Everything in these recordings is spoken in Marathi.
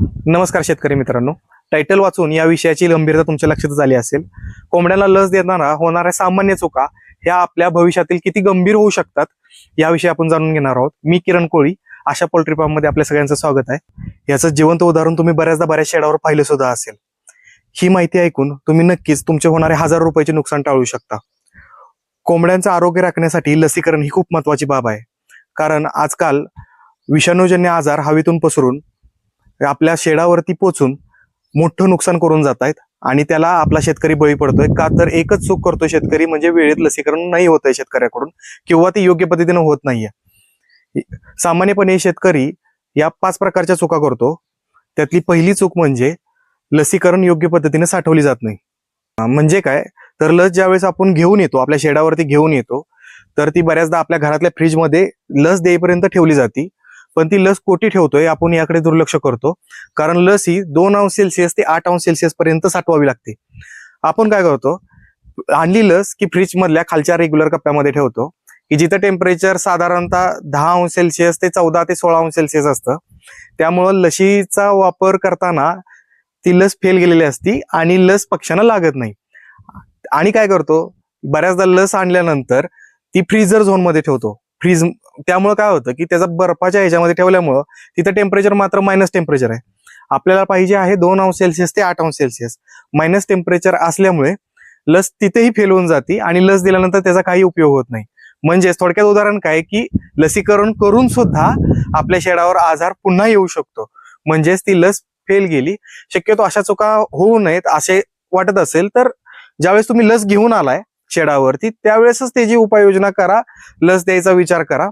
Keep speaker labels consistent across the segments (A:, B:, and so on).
A: नमस्कार शेतकरी मित्रांनो. टायटल वाचून या विषयाची गंभीरता तुमच्या लक्षात आली असेल. कोंबड्याला लस देताना होणाऱ्या सामान्य चुका ह्या आपल्या भविष्यातील किती गंभीर होऊ शकतात याविषयी आपण जाणून घेणार आहोत. मी किरण कोळी अशा पोल्ट्री फार्ममध्ये आपल्या सगळ्यांचं स्वागत आहे. याचं जिवंत उदाहरण तुम्ही बऱ्याचदा बऱ्याच शेडावर पाहिलं सुद्धा असेल. ही माहिती ऐकून तुम्ही नक्कीच तुमचे होणारे हजार रुपयाचे नुकसान टाळू शकता. कोंबड्यांचं आरोग्य राखण्यासाठी लसीकरण ही खूप महत्वाची बाब आहे. कारण आजकाल विषाणूजन्य आजार हवेतून पसरून आपल्या शेडावरती पोचून मोठं नुकसान करून जात आहेत आणि त्याला आपला शेतकरी बळी पडतोय. का तर एकच चूक करतोय शेतकरी म्हणजे वेळेत लसीकरण नाही होत आहे शेतकऱ्याकडून किंवा ते योग्य पद्धतीने होत नाहीये. सामान्यपणे शेतकरी या पाच प्रकारच्या चुका करतो. त्यातली पहिली चूक म्हणजे लसीकरण योग्य पद्धतीने साठवली जात नाही. म्हणजे काय? तर लस ज्यावेळेस आपण घेऊन येतो आपल्या शेडावरती घेऊन येतो तर ती बऱ्याचदा आपल्या घरातल्या फ्रीजमध्ये लस देईपर्यंत ठेवली जाते. पण ती लस कोटी ठेवतोय आपण याकडे दुर्लक्ष करतो. कारण लस ही दोन अंश सेल्सिअस ते आठ अंश सेल्सिअस पर्यंत साठवावी लागते. आपण काय करतो? आणली लस की फ्रीज मधल्या खालच्या रेग्युलर कप्प्यामध्ये ठेवतो की जिथं टेम्परेचर साधारणतः दहा अंश सेल्सिअस ते चौदा ते सोळा अंश सेल्सिअस असतं. त्यामुळं लशीचा वापर करताना ती लस फेल गेलेली असती आणि लस पक्ष्यांना लागत नाही. आणि काय करतो? बऱ्याचदा लस आणल्यानंतर ती फ्रीजर झोनमध्ये ठेवतो. फ्रीज त्यामुळे काय होतं की त्याचा बर्फाच्या ह्याच्यामध्ये ठेवल्यामुळं तिथं टेम्परेचर मात्र मायनस टेम्परेचर आहे. आपल्याला पाहिजे आहे दोन अंश सेल्सिअस ते आठ अंश सेल्सिअस मायनस टेम्परेचर असल्यामुळे लस तिथेही फेल होऊन जाते आणि लस दिल्यानंतर त्याचा काही उपयोग होत नाही. म्हणजेच थोडक्यात उदाहरण काय की लसीकरण करून सुद्धा आपल्या शेडावर आजार पुन्हा येऊ शकतो. म्हणजेच ती लस फेल गेली. शक्यतो अशा चुका होऊ नयेत असे वाटत असेल तर ज्यावेळेस तुम्ही लस घेऊन आलाय शेडावरती त्यावेळेसच त्याची उपाययोजना करा. लस द्यायचा विचार करा.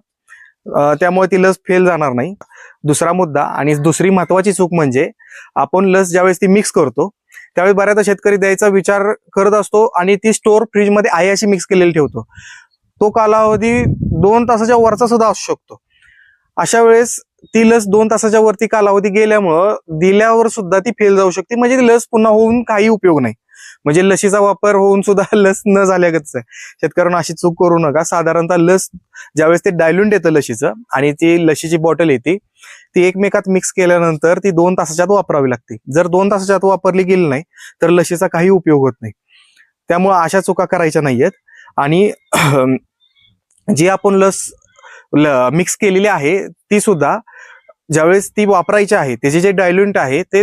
A: त्यामुळे ती लस फेल जाणार नाही. दुसरा मुद्दा आणि दुसरी महत्वाची चूक म्हणजे आपण लस ज्यावेळेस ती मिक्स करतो त्यावेळी बऱ्याचदा शेतकरी द्यायचा विचार करत असतो आणि ती स्टोर फ्रीजमध्ये आहे अशी मिक्स केलेली ठेवतो. तो कालावधी दोन तासाच्या वरचा सुद्धा असू शकतो. अशा वेळेस ती लस दोन तासाच्या वरती कालावधी गेल्यामुळं दिल्यावर सुद्धा ती फेल जाऊ शकते. म्हणजे ती लस पुन्हा होऊन काही उपयोग नाही. म्हणजे लशीचा वापर होऊन सुद्धा लस न झाल्यागतच. आहे शेतकऱ्यांना अशी चूक करू नका. साधारणतः लस ज्यावेळेस ते डायल्युंट येतं लशीचं आणि ती लशीची बॉटल येते ती एकमेकात मिक्स केल्यानंतर ती दोन तासाच्या वापरावी लागते. जर दोन तासाच्या आत वापरली गेली नाही तर लशीचा काही उपयोग होत नाही. त्यामुळे अशा चुका करायच्या नाहीयेत. आणि जी आपण लस मिक्स केलेली आहे ती सुद्धा ज्यावेळेस ती वापरायची आहे त्याचे जे डायल्युंट आहे ते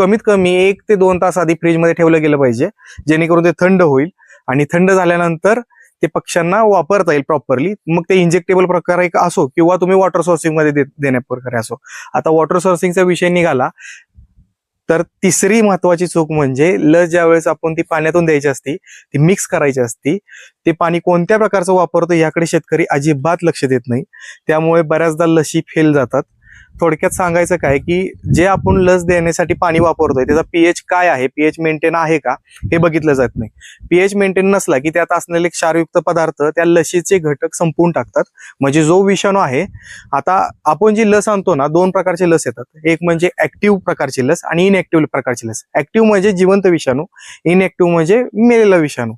A: कमीत कमी एक ते दोन तास आधी फ्रीजमध्ये ठेवलं गेलं पाहिजे जेणेकरून ते थंड होईल. आणि थंड झाल्यानंतर ते पक्ष्यांना वापरता येईल प्रॉपरली मग ते इंजेक्टेबल प्रकारे असो किंवा तुम्ही वॉटर सोर्सिंगमध्ये दे- देण्या प्रकारे असो. आता वॉटर सोर्सिंगचा विषय निघाला. तर तिसरी महत्वाची चूक म्हणजे लस ज्या वेळेस आपण ती पाण्यातून द्यायची असती ती मिक्स करायची असती ते पाणी कोणत्या प्रकारचं वापरतो याकडे शेतकरी अजिबात लक्ष देत नाही. त्यामुळे बऱ्याचदा लशी फेल जातात. थोडक्यात सांगायचं काय की जे आपण लस देण्यासाठी पाणी वापरतोय त्याचा पीएच काय आहे? पीएच मेंटेन आहे का? हे बघितलं जात नाही. पीएच मेंटेन नसला की त्यात असलेले क्षारयुक्त पदार्थ त्या लशीचे घटक संपवून टाकतात. म्हणजे जो विषाणू आहे आता आपण जी लस आणतो ना दोन प्रकारचे लस येतात. एक म्हणजे ऍक्टिव्ह प्रकारची लस आणि इनएक्टिव्ह प्रकारची लस. ऍक्टिव्ह म्हणजे जिवंत विषाणू इनएक्टिव्ह म्हणजे मेलेला विषाणू.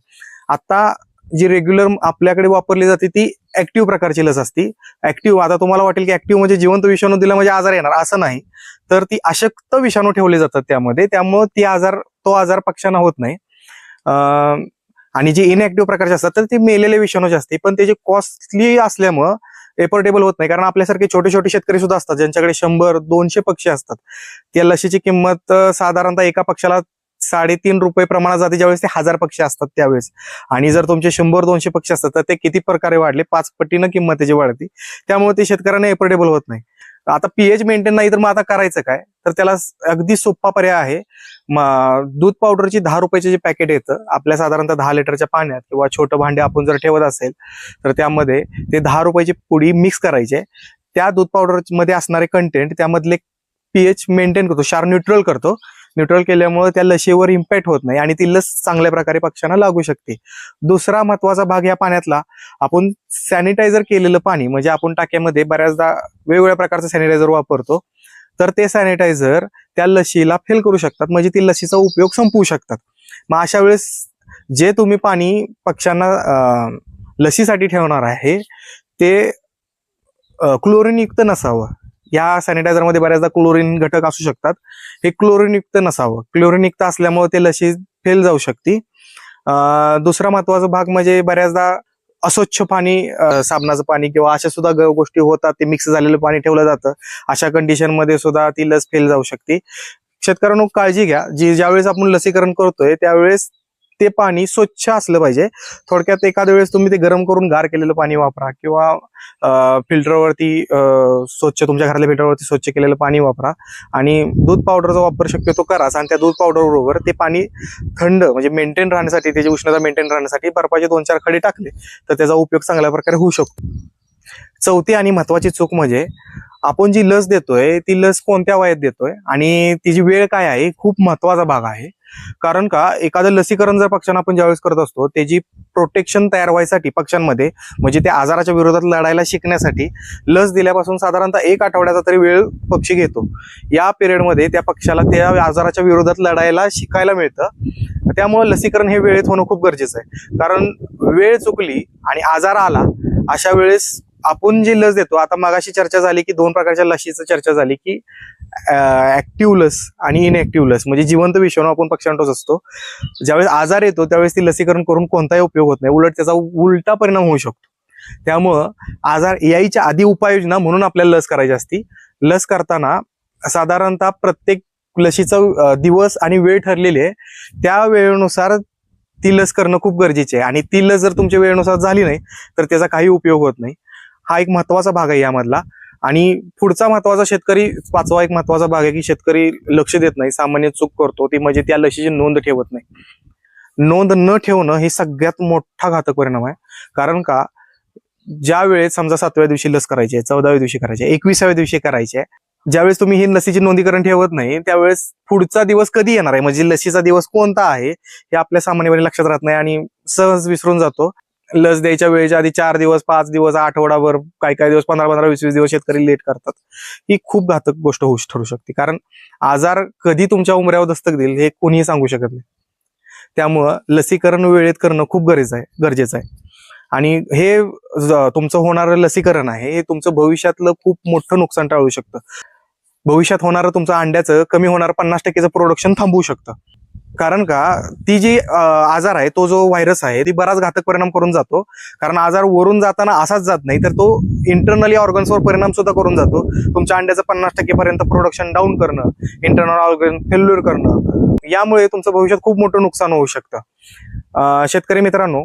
A: आता जी रेग्युलर आपल्याकडे वापरली जाते ती ऍक्टिव्ह प्रकारची लस असती. ऍक्टिव्ह आता तुम्हाला वाटेल की ऍक्टिव्ह म्हणजे जिवंत विषाणू दिला म्हणजे आजार येणार असं नाही. तर ती अशक्त विषाणू ठेवले जातात त्यामध्ये. त्यामुळे ती आजार तो आजार पक्ष्यांना होत नाही. आणि जे इनऍक्टिव्ह प्रकारचे असतात तर ती मेलेले विषाणूचे असते. पण त्याची कॉस्टली असल्यामुळं एफोर्डेबल होत नाही. कारण आपल्यासारखे छोटे छोटे शेतकरी सुद्धा असतात ज्यांच्याकडे शंभर दोनशे पक्षी असतात. त्या लशीची किंमत साधारणतः एका पक्षाला साडेतीन रुपये प्रमाणात जाते ज्यावेळेस ते हजार पक्षी असतात त्यावेळेस. आणि जर तुमचे शंभर दोनशे पक्षी असतात तर ते किती प्रकारे वाढले? पाच पटीनं किंमत त्याची वाढते. त्यामुळे ते शेतकऱ्यांना एफोर्डेबल होत नाही. आता पीएच मेंटेन नाही तर मग आता करायचं काय? तर त्याला अगदी सोपा पर्याय आहे. दूध पावडरची दहा रुपयाचे जे पॅकेट येतं आपल्या साधारणतः दहा लिटरच्या पाण्यात किंवा छोटं भांडे आपण जर ठेवत असेल तर त्यामध्ये ते दहा रुपयाची पुडी मिक्स करायचे त्या दूध पावडरमध्ये असणारे कंटेंट त्यामधले पीएच मेंटेन करतो क्षार न्यूट्रल करतो. न्यूट्रल केल्यामुळे त्या लशीवर इम्पॅक्ट होत नाही आणि ती लस चांगल्या प्रकारे पक्ष्यांना लागू शकते. दुसरा महत्त्वाचा भाग या पाण्यातला आपण सॅनिटायझर केलेलं पाणी म्हणजे आपण टाक्यामध्ये बऱ्याचदा वेगवेगळ्या प्रकारचं सॅनिटायझर वापरतो तर ते सॅनिटायझर त्या लशीला फेल करू शकतात म्हणजे ती लशीचा उपयोग संपवू शकतात. मग अशा वेळेस जे तुम्ही पाणी पक्ष्यांना लशीसाठी लसीसाठी ठेवणार आहे ते क्लोरीन युक्त नसावं. या सॅनिटायझरमध्ये बऱ्याचदा क्लोरीन घटक असू शकतात. हे क्लोरीन युक्त नसावं. क्लोरीन युक्त असल्यामुळे ते लशी फेल जाऊ शकते. दुसरा महत्त्वाचा भाग म्हणजे बऱ्याचदा अस्वच्छ पाणी साबणाचं पाणी किंवा अशा सुद्धा ग- गोष्टी होतात ते मिक्स झालेलं पाणी ठेवलं जातं. अशा कंडिशनमध्ये सुद्धा ती लस फेल जाऊ शकते. शेतकऱ्यांनो काळजी घ्या. जी ज्यावेळेस आपण लसीकरण करतोय त्यावेळेस ते पाणी स्वच्छ असलं पाहिजे. थोडक्यात एखाद्या वेळेस तुम्ही ते गरम करून गार केलेलं पाणी वापरा किंवा फिल्टरवरती स्वच्छ तुमच्या घरातल्या फिल्टरवरती स्वच्छ केलेलं पाणी वापरा. आणि दूध पावडरचा वापर शक्यतो करा. आणि त्या दूध पावडर बरोबर ते पाणी थंड म्हणजे मेंटेन राहण्यासाठी त्याची उष्णता मेंटेन राहण्यासाठी बर्फाचे दोन चार खडे टाकले तर त्याचा उपयोग चांगल्या प्रकारे होऊ शकतो. चौथी आणि महत्वाची चूक म्हणजे आपण जी लस देतोय ती लस कोणत्या वयात देतोय? आणि तिची वेळ काय आहे? खूप महत्त्वाचा भाग आहे. कारण का एखादं लसीकरण जर पक्षांना आपण ज्यावेळेस करत असतो त्याची प्रोटेक्शन तयार व्हायसाठी पक्षांमध्ये म्हणजे त्या आजाराच्या विरोधात लढायला शिकण्यासाठी लस दिल्यापासून साधारणतः एक आठवड्याचा तरी वेळ पक्षी घेतो. या पिरियडमध्ये त्या पक्षाला त्या आजाराच्या विरोधात लढायला शिकायला मिळतं. त्यामुळे लसीकरण हे वेळेत होणं खूप गरजेचं आहे. कारण वेळ चुकली आणि आजार आला अशा वेळेस आपण जी लस देतो आता मागाशी चर्चा झाली की दोन प्रकारच्या लशीची चर्चा झाली की ऍक्टिव्ह लस आणि इनऍक्टिव्ह लस. म्हणजे जिवंत विषाणू आपण पक्षांटोच असतो. ज्यावेळेस आजार येतो त्यावेळेस ती लसीकरण करून कोणताही उपयोग होत नाही. उलट त्याचा उलटा परिणाम होऊ शकतो. त्यामुळं आजार याईच्या आधी उपाययोजना म्हणून आपल्याला लस करायची असती. लस करताना साधारणतः प्रत्येक लशीचा दिवस आणि वेळ ठरलेली आहे. त्या वेळेनुसार ती लस करणं खूप गरजेचे आहे. आणि ती लस जर तुमच्या वेळेनुसार झाली नाही तर त्याचा काही उपयोग होत नाही. हा एक महत्त्वाचा भाग आहे यामधला. आणि पुढचा महत्त्वाचा शेतकरी पाचवा एक महत्त्वाचा भाग आहे की शेतकरी लक्ष देत नाही सामान्य चूक करतो ती म्हणजे त्या लशीची नोंद ठेवत नाही. नोंद न ठेवणं हे सगळ्यात मोठा घातक परिणाम आहे. कारण का? ज्या वेळेस समजा सातव्या दिवशी लस करायची आहे चौदाव्या दिवशी करायची आहे एकविसाव्या दिवशी करायची आहे ज्यावेळेस तुम्ही ही लसीची नोंदीकरण ठेवत नाही त्यावेळेस पुढचा दिवस कधी येणार आहे? म्हणजे लसीचा दिवस कोणता आहे? हे आपल्या सामान्यपणे लक्षात राहत नाही आणि सहज विसरून जातो. लस द्यायच्या वेळेच्या आधी चार दिवस पाच दिवस आठवडाभर काही काही दिवस पंधरा पंधरा वीस वीस दिवस शेतकरी लेट करतात. ही खूप घातक गोष्ट होऊ ठरू शकते. कारण आजार कधी तुमच्या उमऱ्यावर दस्तक देईल हे कोणीही सांगू शकत नाही. त्यामुळं लसीकरण वेळेत करणं खूप गरजेचं आहे गरजेचं आहे. आणि हे तुमचं होणारं लसीकरण आहे हे तुमचं भविष्यातलं खूप मोठं नुकसान टाळू शकतं. भविष्यात होणारं तुमचं अंड्याचं कमी होणारं पन्नास टक्केचं प्रोडक्शन थांबवू शकतं. कारण का ती जी आजार आहे तो जो व्हायरस आहे ती बराच घातक परिणाम करून जातो. कारण आजार वरून जाताना असाच जात नाही तर तो इंटरनली ऑर्गन्सवर परिणाम सुद्धा करून जातो. तुमच्या अंड्याचं पन्नास टक्केपर्यंत प्रोडक्शन डाऊन करणं इंटरनल ऑर्गन फेल्युअर करणं यामुळे तुमचं भविष्यात खूप मोठं नुकसान होऊ शकतं. शेतकरी मित्रांनो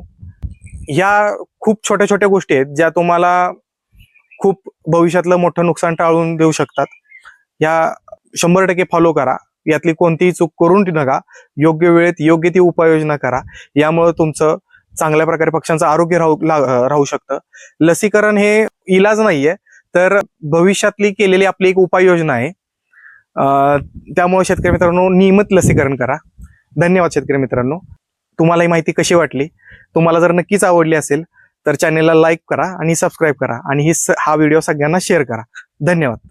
A: ह्या खूप छोट्या छोट्या गोष्टी आहेत ज्या तुम्हाला खूप भविष्यातलं मोठं नुकसान टाळून देऊ शकतात. या शंभर टक्के फॉलो करा. यातली कोणतीही चूक करून नका. योग्य वेळेत योग्य ती उपाययोजना करा. यामुळे तुमचं चांगल्या प्रकारे पक्ष्यांचं आरोग्य राहू राहू शकतं. लसीकरण हे इलाज नाहीये तर भविष्यातली केलेली आपली एक उपाययोजना आहे. त्यामुळे शेतकरी मित्रांनो नियमित लसीकरण करा. धन्यवाद शेतकरी मित्रांनो. तुम्हाला ही माहिती कशी वाटली? तुम्हाला जर नक्कीच आवडली असेल तर चॅनेलला लाईक करा आणि सबस्क्राईब करा. आणि ही स- हा व्हिडिओ सगळ्यांना शेअर करा. धन्यवाद.